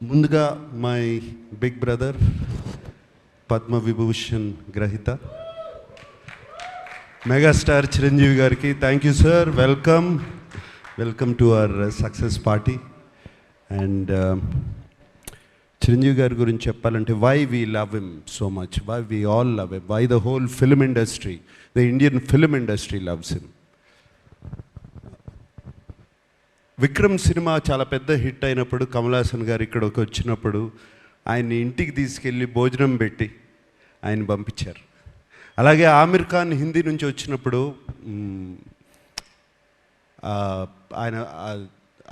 ముందుగా my big brother Padma Vibhushan గ్రహీత. Megastar Chiranjeevi గారికి thank you sir welcome welcome to our success party and Chiranjeevi గారి గురించి చెప్పాలంటే why we love him so much why we all love him why the whole film industry the Indian film industry loves him Vikram cinema చాలా పెద్ద hit అయినప్పుడు కమలాసన్ గారు ఇక్కడికి వచ్చినప్పుడు ఆయన్ని ఇంటికి తీసుకెళ్ళి భోజనం పెట్టి ఆయన పంపించారు. అలాగే ఆమిర్ ఖాన్ హిందీ నుంచి వచ్చినప్పుడు ఆయన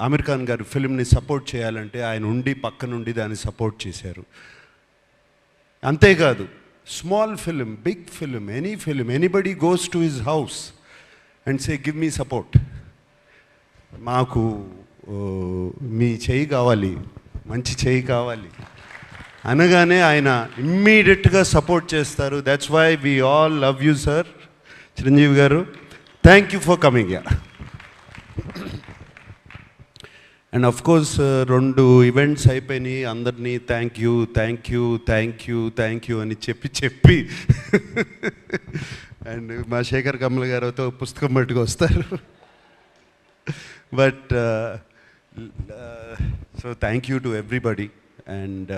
ఆమిర్ ఖాన్ గారు ఫిల్మ్ని సపోర్ట్ చేయాలంటే ఆయన ఉండి పక్క నుండి దాన్ని సపోర్ట్ చేశారు. అంతేకాదు small film big film any film anybody goes to his house and say give me support. మాకు మీ చేయి కావాలి మంచి చేయి కావాలి. అనగానే ఆయన ఇమ్మీడియట్గా సపోర్ట్ చేస్తారు. That's why we all love you sir Chiranjeevi గారు thank you for coming yeah and of course రెండు ఈవెంట్స్ అయిపోయినాయి. అందరినీ thank you thank you thank you thank you అని చెప్పి చెప్పి. అండ్ మా శేఖర్ కమల్ గారితో పుస్తకం పట్టుకు వస్తారు but so thank you to everybody and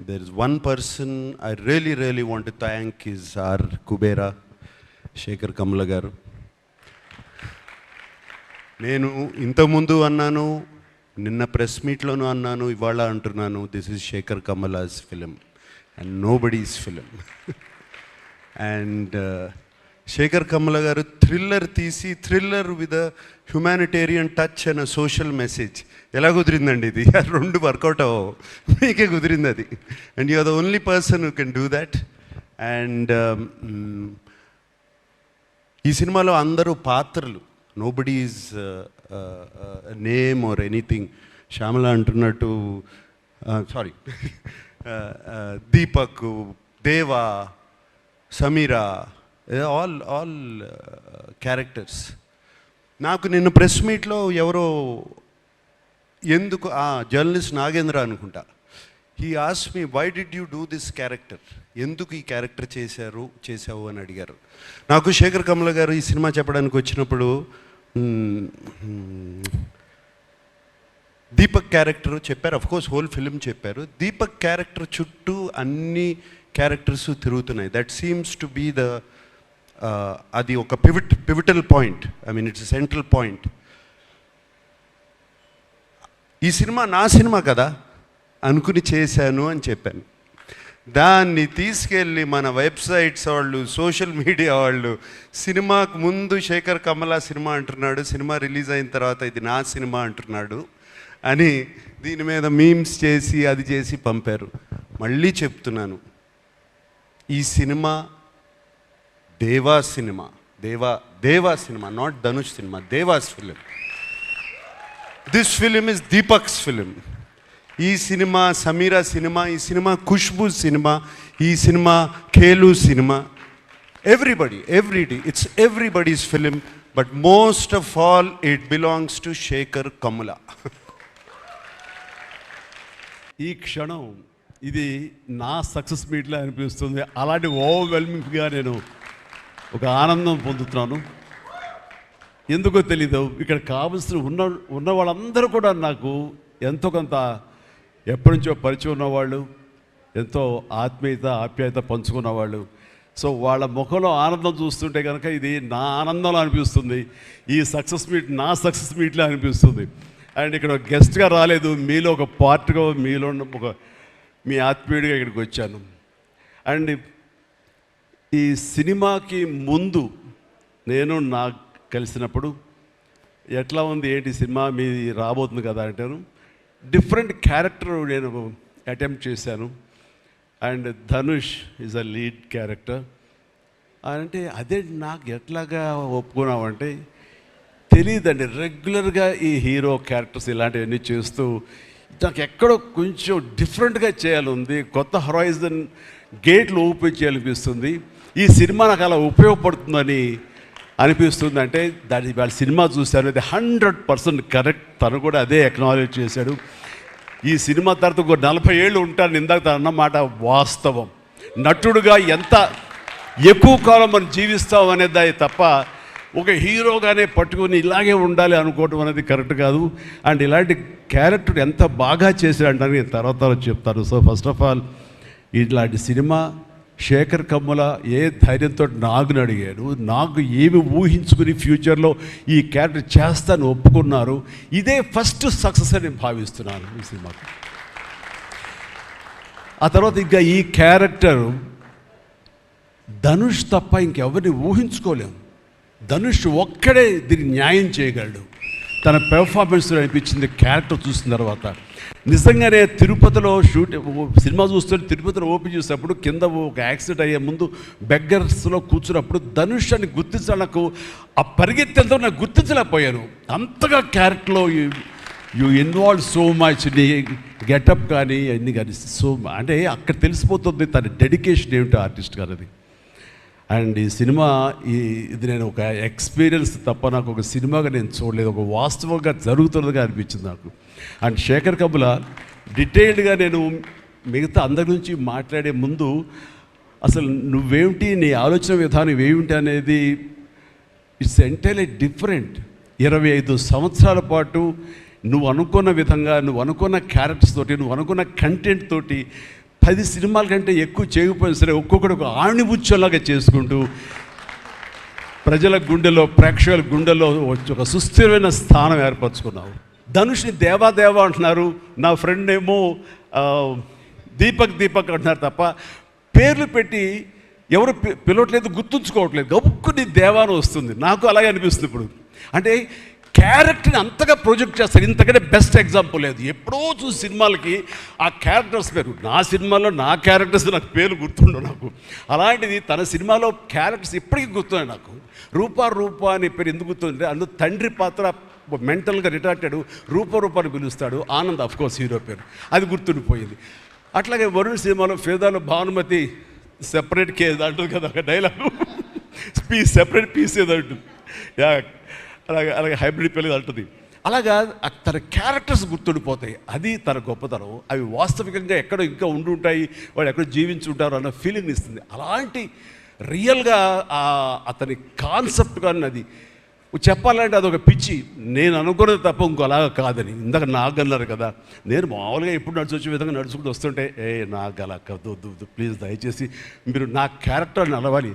there is one person I really really want thank is our Kubera Sekhar Kammula గారు నేను ఇంతకుముందు అన్నాను నిన్న ప్రెస్ మీట్లోనూ అన్నాను ఇవాళ అంటున్నాను this is Sekhar Kammula's film and nobody's film and Sekhar Kammula గారు thriller తీసి thriller with humanitarian touch and social message ఎలా కుదిరిందండి ఇది? రెండు వర్కౌట్ అవ్వవు. మీకే కుదిరింది అది. And you are the only person who can do that and ఈ సినిమాలో అందరూ పాత్రలు nobody is name are anything Shyamala అంటున్నట్టు sorry Deepak Deva Sameera all all characters నాకు నిన్న ప్రెస్ మీట్లో ఎవరో ఎందుకు ఆ జర్నలిస్ట్ నాగేంద్ర అనుకుంటా. He as me why did you do this character ఎందుకు ఈ క్యారెక్టర్ చేశారు చేశావు? అని అడిగారు. నాకు శేఖర్ కమల గారు ఈ సినిమా చెప్పడానికి వచ్చినప్పుడు దీపక్ క్యారెక్టర్ చెప్పారు. అఫ్ కోర్స్ హోల్ ఫిలిం చెప్పారు. దీపక్ క్యారెక్టర్ చుట్టూ అన్ని క్యారెక్టర్స్ తిరుగుతున్నాయి. That seems to be the అది ఒక pivot pivotal point I mean it's central point ఈ సినిమా నా సినిమా కదా? అనుకుని చేశాను అని చెప్పాను. దాన్ని తీసుకెళ్ళి మన వెబ్సైట్స్ వాళ్ళు సోషల్ మీడియా వాళ్ళు సినిమాకు ముందు శేఖర్ కమల సినిమా అంటున్నాడు సినిమా రిలీజ్ అయిన తర్వాత ఇది నా సినిమా అంటున్నాడు అని దీని మీద మీమ్స్ చేసి అది చేసి పంపారు. మళ్ళీ చెప్తున్నాను. ఈ cinema Deva cinema Deva Deva cinema not Dhanush cinema Deva's film. This film is Deepak's film ఈ సినిమా సమీరా సినిమా ఈ సినిమా ఖుష్బు సినిమా ఈ cinema ఖేలు cinema. Everybody everyday it's everybody's film but most of all it belongs to Sekhar Kammula ఈ క్షణం ఇది నా success మీట్లా అనిపిస్తుంది. అలాంటి ఓవర్వెల్మింగ్గా నేను ఒక ఆనందం పొందుతున్నాను. ఎందుకో తెలీదు ఇక్కడ కావలసిన ఉన్న ఉన్న వాళ్ళందరూ కూడా నాకు ఎంతో కొంత ఎప్పటి నుంచో పరిచయం ఉన్నవాళ్ళు ఎంతో ఆత్మీయత ఆప్యాయత పంచుకున్న వాళ్ళు. సో వాళ్ళ ముఖంలో ఆనందం చూస్తుంటే కనుక ఇది నా ఆనందంలో అనిపిస్తుంది. ఈ సక్సెస్ మీట్ నా సక్సెస్ మీట్లో అనిపిస్తుంది. అండ్ ఇక్కడ గెస్ట్గా రాలేదు మీలో ఒక పార్ట్గా మీలో ఒక మీ ఆత్మీయుడిగా ఇక్కడికి వచ్చాను. అండ్ ఈ సినిమాకి ముందు నేను నాకు కలిసినప్పుడు ఎట్లా ఉంది ఏంటి సినిమా మీది రాబోతుంది కదా అంటాను డిఫరెంట్ క్యారెక్టర్ నేను అటెంప్ట్ చేశాను. And Dhanush is a lead character అంటే అదే నాకు ఎట్లాగా ఒప్పుకున్నామంటే తెలియదండి రెగ్యులర్గా ఈ హీరో క్యారెక్టర్స్ ఇలాంటివన్నీ చేస్తూ నాకు ఎక్కడో కొంచెం డిఫరెంట్గా చేయాలి ఉంది కొత్త హొరైజన్ గేట్లు ఓపెన్ చేయాలనిపిస్తుంది. ఈ సినిమా నాకు అలా ఉపయోగపడుతుందని అనిపిస్తుంది అంటే దాని వాళ్ళ సినిమా చూశాను అది హండ్రెడ్ పర్సెంట్ కరెక్ట్. తను కూడా అదే ఎక్నాలజ్ చేశాడు. ఈ సినిమా తర్వాత ఒక నలభై ఏళ్ళు ఉంటాను ఇందాక తను అన్నమాట వాస్తవం. నటుడుగా ఎంత ఎక్కువ కాలం మనం జీవిస్తాం అనేది తప్ప ఒక హీరోగానే పట్టుకొని ఇలాగే ఉండాలి అనుకోవటం అనేది కరెక్ట్ కాదు. అండ్ ఇలాంటి క్యారెక్టర్ ఎంత బాగా చేశాడంటే నేను తర్వాత తర్వాత చెప్తాను. సో ఫస్ట్ ఆఫ్ ఆల్ ఇట్లాంటి సినిమా శేఖర్ కమ్ముల ఏ ధైర్యంతో నాగుని అడిగాడు నాకు ఏమి ఊహించుకుని ఫ్యూచర్లో ఈ క్యారెక్టర్ చేస్తాను ఒప్పుకున్నారు. ఇదే ఫస్ట్ సక్సెస్ అని నేను భావిస్తున్నాను ఈ సినిమాకు. ఆ తర్వాత ఇంకా ఈ క్యారెక్టర్ ధనుష్ తప్ప ఇంకెవరిని ఊహించుకోలేము ధనుష్ ఒక్కడే దీన్ని న్యాయం చేయగలడు. తన పెర్ఫార్మెన్స్ అనిపించింది క్యారెక్టర్ చూసిన తర్వాత. నిజంగానే తిరుపతిలో షూట్ సినిమా చూస్తుంటే తిరుపతిలో ఓపెన్ చేసినప్పుడు కింద ఒక యాక్సిడెంట్ అయ్యే ముందు బెగ్గర్స్లో కూర్చున్నప్పుడు ధనుష్ అని గుర్తించాలి నాకు ఆ పరిగెత్తేంతో నాకు గుర్తించలేకపోయాను. అంతగా క్యారెక్టర్లో యూ ఇన్వాల్వ్ సో మచ్ నీ గెటప్ కానీ అన్ని కానీ సో అంటే అక్కడ తెలిసిపోతుంది తన డెడికేషన్ ఏమిటో ఆర్టిస్ట్ గారు అది అండ్ ఈ సినిమా ఈ ఇది నేను ఒక ఎక్స్పీరియన్స్ తప్ప నాకు ఒక సినిమాగా నేను చూడలేదు ఒక వాస్తవంగా జరుగుతున్నదిగా అనిపించింది నాకు. అండ్ శేఖర్ కబుల డీటెయిల్డ్గా నేను మిగతా అందరి నుంచి మాట్లాడే ముందు అసలు నువ్వేమిటి నీ ఆలోచన విధానం ఏమిటి అనేది ఇట్స్ ఎంటైర్లీ డిఫరెంట్. ఇరవై ఐదు సంవత్సరాల పాటు నువ్వు అనుకున్న విధంగా నువ్వు అనుకున్న క్యారెక్టర్స్ తోటి నువ్వు అనుకున్న కంటెంట్ తోటి పది సినిమాల కంటే ఎక్కువ చేయకపోయినా సరే ఒక్కొక్కటి ఒక ఆణిబుచ్చలాగా చేసుకుంటూ ప్రజల గుండెలో ప్రేక్షకుల గుండెలో ఒక సుస్థిరమైన స్థానం ఏర్పరచుకున్నావు. ధనుష్ని దేవాదేవ అంటున్నారు నా ఫ్రెండ్ ఏమో దీపక్ దీపక్ అంటున్నారు తప్ప పేర్లు పెట్టి ఎవరు పిలవట్లేదు గుర్తుంచుకోవట్లేదు. గబుక్కుని దేవాను వస్తుంది. నాకు అలాగే అనిపిస్తుంది ఇప్పుడు. అంటే క్యారెక్టర్ని అంతగా ప్రొజెక్ట్ చేస్తారు. ఇంతకంటే బెస్ట్ ఎగ్జాంపుల్ లేదు. ఎప్పుడో చూసి సినిమాలకి ఆ క్యారెక్టర్స్ పేరు. నా సినిమాలో నా క్యారెక్టర్స్ నాకు పేరు గుర్తుండవు నాకు. అలాంటిది తన సినిమాలో క్యారెక్టర్స్ ఇప్పటికీ గుర్తున్నాయి నాకు. రూపా రూపా అనే పేరు ఎందుకు గుర్తుందంటే అందులో తండ్రి పాత్ర మెంటల్గా రిటార్టెడ్ రూప రూపాన్ని పిలుస్తాడు. ఆనంద్ అఫ్కోర్స్ హీరో పేరు. అది గుర్తుండిపోయింది. అట్లాగే వరుణ్ సినిమాలో ఫేదాలో భానుమతి సెపరేట్ కేజ్ అంటుంది కదా ఒక డైలాగ్ పీస్ సెపరేట్ పీస్ ఏదో అంటుంది యా అలాగే అలాగే హైబ్రిడ్ పెళ్ళి అంటుంది అలాగా తన క్యారెక్టర్స్ గుర్తుండిపోతాయి. అది తన గొప్పతనం. అవి వాస్తవికంగా ఎక్కడో ఇంకా ఉండి ఉంటాయి. వాళ్ళు ఎక్కడో జీవించి ఉంటారు అన్న ఫీలింగ్ ఇస్తుంది. అలాంటి రియల్గా అతని కాన్సెప్ట్ కానీ అది చెప్పాలంటే అదొక పిచ్చి. నేను అనుకున్నది తప్ప ఇంకోలాగా కాదని. ఇందాక నాకు అన్నారు కదా. నేను మామూలుగా ఎప్పుడు నడిచి వచ్చే విధంగా నడుచుకుంటూ వస్తుంటే ఏ నాకు అలా కదొద్దు ప్లీజ్ దయచేసి మీరు నా క్యారెక్టర్ నడవాలి.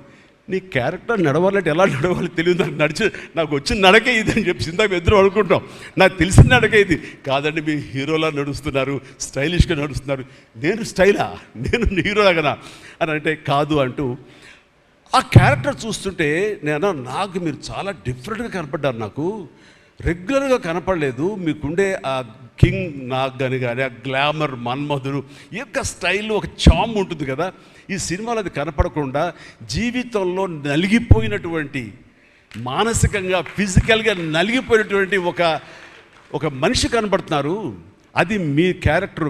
నీ క్యారెక్టర్ నడవాలంటే ఎలా నడవాలి తెలియదు. నాకు నడిచి నాకు వచ్చిన నడకే ఇది అని చెప్పి ఇందాక ఇద్దరు అనుకుంటాం నాకు తెలిసిన నడకే ఇది. కాదండి మీ హీరోలా నడుస్తున్నారు స్టైలిష్గా నడుస్తున్నారు. నేను స్టైలా నేను హీరోలాగనా అని అంటే కాదు అంటూ ఆ క్యారెక్టర్ చూస్తుంటే నేను నాకు మీరు చాలా డిఫరెంట్గా కనపడ్డారు నాకు. రెగ్యులర్గా కనపడలేదు. మీకుండే ఆ కింగ్ నాగ్ అని కానీ ఆ గ్లామర్ మన్మధుడు ఈ యొక్క స్టైల్ ఒక చామ్ ఉంటుంది కదా ఈ సినిమాలో అది కనపడకుండా జీవితంలో నలిగిపోయినటువంటి మానసికంగా ఫిజికల్గా నలిగిపోయినటువంటి ఒక ఒక మనిషి కనబడుతున్నారు అది మీ క్యారెక్టర్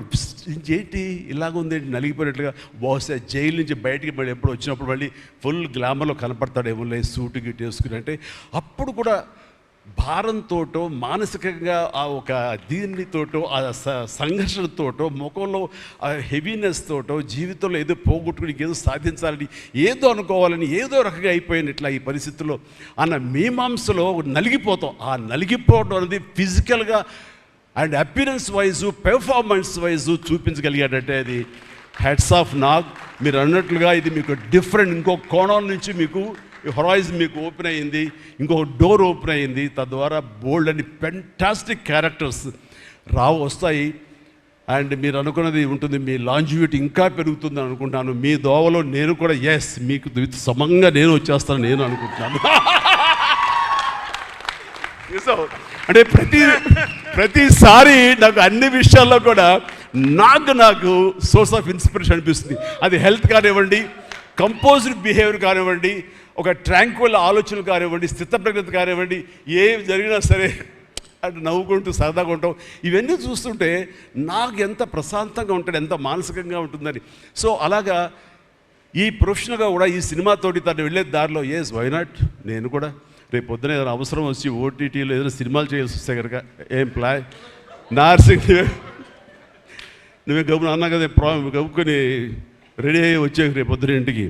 ఏంటి ఇలాగుంది నలిగిపోయినట్టుగా నలిగిపోయినట్లుగా బహుశా జైలు నుంచి బయటికి మళ్ళీ ఎప్పుడు వచ్చినప్పుడు మళ్ళీ ఫుల్ గ్లామర్లో కనపడతాడేమో లేదు సూటు గిట్ వేసుకుని అంటే అప్పుడు కూడా భారంతోటో మానసికంగా ఆ ఒక దీనితోటో ఆ స- సంఘర్షణతోటో ముఖంలో ఆ హెవీనెస్ తోటో జీవితంలో ఏదో పోగొట్టుకుని ఏదో సాధించాలని ఏదో అనుకోవాలని ఏదో రకంగా అయిపోయిన ఇట్లా ఈ పరిస్థితుల్లో అన్న మీమాంసలో నలిగిపోతాం. ఆ నలిగిపోవడం అనేది ఫిజికల్గా and appearance wise performance wise చూపించగలిగాడంటే అది హెడ్స్ ఆఫ్ నాగ్. మీరు అన్నట్లుగా ఇది మీకు డిఫరెంట్ ఇంకో కోణం నుంచి మీకు హొరైజన్ మీకు ఓపెన్ అయ్యింది ఇంకొక డోర్ ఓపెన్ అయ్యింది తద్వారా బోల్డ్ అని పెంటాస్టిక్ క్యారెక్టర్స్ రావు వస్తాయి. అండ్ మీరు అనుకున్నది ఉంటుంది మీ లాంజివిటీ ఇంకా పెరుగుతుంది అనుకుంటాను. మీ దోవలో నేను కూడా ఎస్ మీకు విత్ సమంగా నేను వచ్చేస్తాను నేను అనుకుంటున్నాను. అంటే ప్రతి ప్రతిసారి నాకు అన్ని విషయాల్లో కూడా నాకు నాకు సోర్స్ ఆఫ్ ఇన్స్పిరేషన్ అనిపిస్తుంది. అది హెల్త్ కానివ్వండి కంపోజ్డ్ బిహేవియర్ కానివ్వండి ఒక ట్రాంక్వల్ ఆలోచనలు కానివ్వండి స్థితప్రజ్ఞత కానివ్వండి ఏం జరిగినా సరే అంటే నవ్వుకుంటూ సరదాగా ఉంటాం. ఇవన్నీ చూస్తుంటే నాకు ఎంత ప్రశాంతంగా ఉంటాడు ఎంత మానసికంగా ఉంటుందని. సో అలాగా ఈ ప్రొఫెషనల్గా కూడా ఈ సినిమాతోటి తను వెళ్ళే దారిలో ఎస్ వైనాట్ నేను కూడా రేపు పొద్దున ఏదైనా అవసరం వచ్చి ఓటీటీలో ఏదైనా సినిమాలు చేయాల్సి వస్తే కనుక ఏం ప్లాన్ నార్సింగ్ నువ్వే గబున అన్నా కదా ప్రా గబుకొని రెడీ అయ్యి వచ్చే రేపు పొద్దున ఇంటికి.